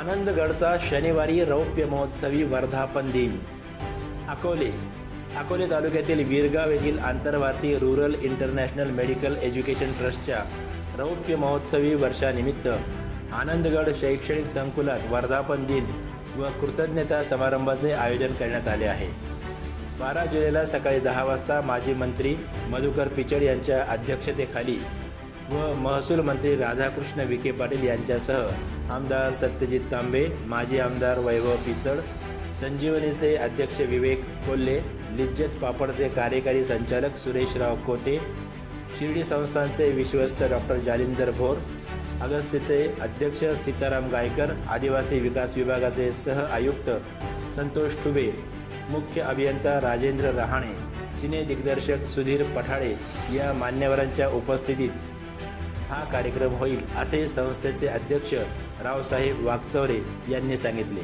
आनंदगडचा शनिवारी रौप्य महोत्सवी वर्धापन दिन. अकोले अकोले तालुक्यातील वीरगाव येथील आंतरभारतीय रुरल इंटरनॅशनल मेडिकल एज्युकेशन ट्रस्टच्या रौप्य महोत्सवी वर्षानिमित्त आनंदगड शैक्षणिक संकुलात वर्धापन दिन व कृतज्ञता समारंभाचे आयोजन करण्यात आले आहे. बारा जुलैला सकाळी दहा वाजता माजी मंत्री मधुकर पिचड यांच्या अध्यक्षतेखाली व महसूल मंत्री राधाकृष्ण विखे पाटील यांच्यासह आमदार सत्यजित तांबे माजी आमदार वैभव पिचड संजीवनीचे अध्यक्ष विवेक कोल्हे लिज्जत पापडचे कार्यकारी संचालक सुरेशराव कोते शिर्डी संस्थानचे विश्वस्त डॉक्टर जालिंदर भोर अगस्तीचे अध्यक्ष सीताराम गायकर आदिवासी विकास विभागाचे सह आयुक्त संतोष ठुबे मुख्य अभियंता राजेंद्र रहाणे सिने दिग्दर्शक सुधीर पठाळे या मान्यवरांच्या उपस्थितीत हा कार्यक्रम होईल असे संस्थेचे अध्यक्ष रावसाहेब वाघचौरे यांनी सांगितले.